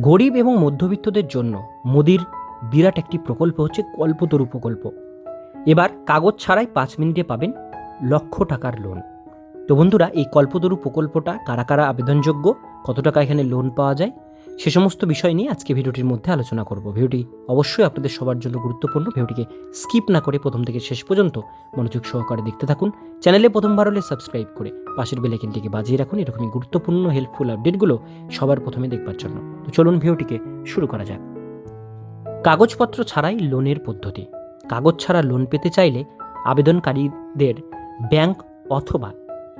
গরিব এবং মধ্যবিত্তদের জন্য মোদির বিরাট একটি প্রকল্প হচ্ছে কল্পতরু প্রকল্প। এবার কাগজ ছাড়াই পাঁচ মিনিটে পাবেন লক্ষ টাকার লোন তো বন্ধুরা, এই কল্পতরু প্রকল্পটা কারা কারা আবেদনযোগ্য? কত টাকা এখানে লোন পাওয়া যায়? সে সমস্ত বিষয় নিয়ে আজকে ভিডিওটির মধ্যে আলোচনা করব। ভিডিওটি অবশ্যই আপনাদের সবার জন্য গুরুত্বপূর্ণ। ভিডিওটিকে স্কিপ না করে প্রথম থেকে শেষ পর্যন্ত মনোযোগ সহকারে দেখতে থাকুন। চ্যানেলে প্রথমবার হলে সাবস্ক্রাইব করে পাশের বেলাইকিনটিকে বাজিয়ে রাখুন। এরকমই গুরুত্বপূর্ণ হেল্পফুল আপডেটগুলো সবার প্রথমে দেখবার জন্য। তো চলুন ভিডিওটিকে শুরু করা যাক। কাগজপত্র ছাড়াই লোনের পদ্ধতি। কাগজ ছাড়া লোন পেতে চাইলে আবেদনকারীদের ব্যাংক অথবা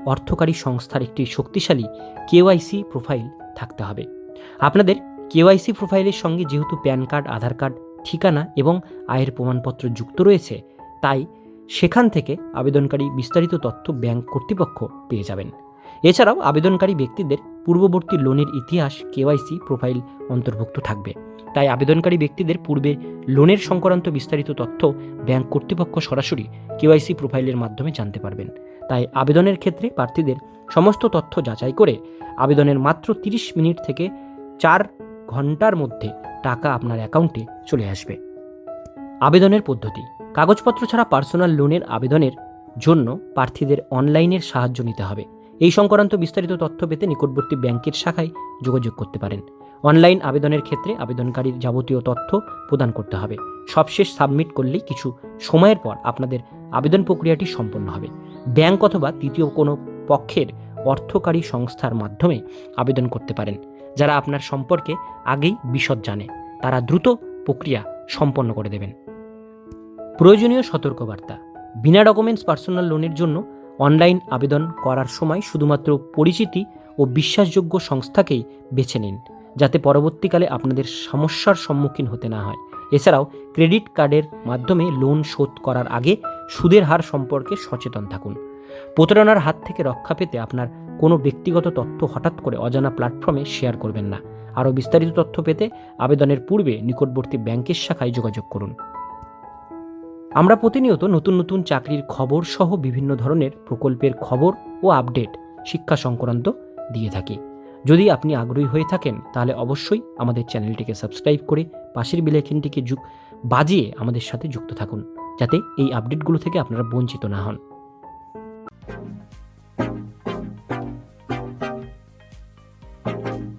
অর্থকারী সংস্থার একটি শক্তিশালী কেওয়াইসি প্রোফাইল থাকতে হবে। আপনাদের কেওয়াইসি প্রোফাইলের সঙ্গে যেহেতু প্যান কার্ড, আধার কার্ড, ঠিকানা এবং আয়ের প্রমাণপত্র যুক্ত রয়েছে, তাই সেখান থেকে আবেদনকারী বিস্তারিত তথ্য ব্যাংক কর্তৃপক্ষ পেয়ে যাবেন। এছাড়াও আবেদনকারী ব্যক্তিদের পূর্ববর্তী লোনের ইতিহাস কেওয়াইসি প্রোফাইল অন্তর্ভুক্ত থাকবে। তাই আবেদনকারী ব্যক্তিদের পূর্বে লোনের সংক্রান্ত বিস্তারিত তথ্য ব্যাংক কর্তৃপক্ষ সরাসরি কেওয়াইসি প্রোফাইলের মাধ্যমে জানতে পারবেন। তাই আবেদনের ক্ষেত্রে প্রার্থীদের সমস্ত তথ্য যাচাই করে আবেদনের মাত্র 30 মিনিট থেকে চার ঘণ্টার মধ্যে টাকা আপনার অ্যাকাউন্টে চলে আসবে। আবেদনের পদ্ধতি। কাগজপত্র ছাড়া পার্সোনাল লোনের আবেদনের জন্য প্রার্থীদের অনলাইনের সাহায্য নিতে হবে। এই সংক্রান্ত বিস্তারিত তথ্য পেতে নিকটবর্তী ব্যাংকের শাখায় যোগাযোগ করতে পারেন। অনলাইন আবেদনের ক্ষেত্রে আবেদনকারীর যাবতীয় তথ্য প্রদান করতে হবে। সবশেষ সাবমিট করলেই কিছু সময়ের পর আপনাদের আবেদন প্রক্রিয়াটি সম্পন্ন হবে। ব্যাংক অথবা তৃতীয় কোনো পক্ষের অর্থকারী সংস্থার মাধ্যমে আবেদন করতে পারেন। যারা আপনার সম্পর্কে আগেই বিশদ জানে, তারা দ্রুত প্রক্রিয়া সম্পন্ন করে দেবেন। প্রয়োজনীয় সতর্কবার্তা। বিনা ডকুমেন্টস পার্সোনাল লোনের জন্য অনলাইন আবেদন করার সময় শুধুমাত্র পরিচিতি ও বিশ্বাসযোগ্য সংস্থাকেই বেছে নিন, যাতে পরবর্তীকালে আপনাদের সমস্যার সম্মুখীন হতে না হয়। এছাড়াও ক্রেডিট কার্ডের মাধ্যমে লোন শোধ করার আগে সুদের হার সম্পর্কে সচেতন থাকুন। প্রতারণার হাত থেকে রক্ষা পেতে আপনার কোনো ব্যক্তিগত তথ্য হঠাৎ করে অজানা প্ল্যাটফর্মে শেয়ার করবেন না। আরও বিস্তারিত তথ্য পেতে আবেদনের পূর্বে নিকটবর্তী ব্যাংকের শাখায় যোগাযোগ করুন। আমরা প্রতিনিয়ত নতুন নতুন চাকরির খবর সহ বিভিন্ন ধরনের প্রকল্পের খবর ও আপডেট শিক্ষা সংক্রান্ত দিয়ে থাকি। যদি আপনি আগ্রহী হয়ে থাকেন, তাহলে অবশ্যই আমাদের চ্যানেলটিকে সাবস্ক্রাইব করে পাশের বিলেখিনটিকে যুগ বাজিয়ে আমাদের সাথে যুক্ত থাকুন, যাতে এই আপডেটগুলো থেকে আপনারা বঞ্চিত না হন। Bye.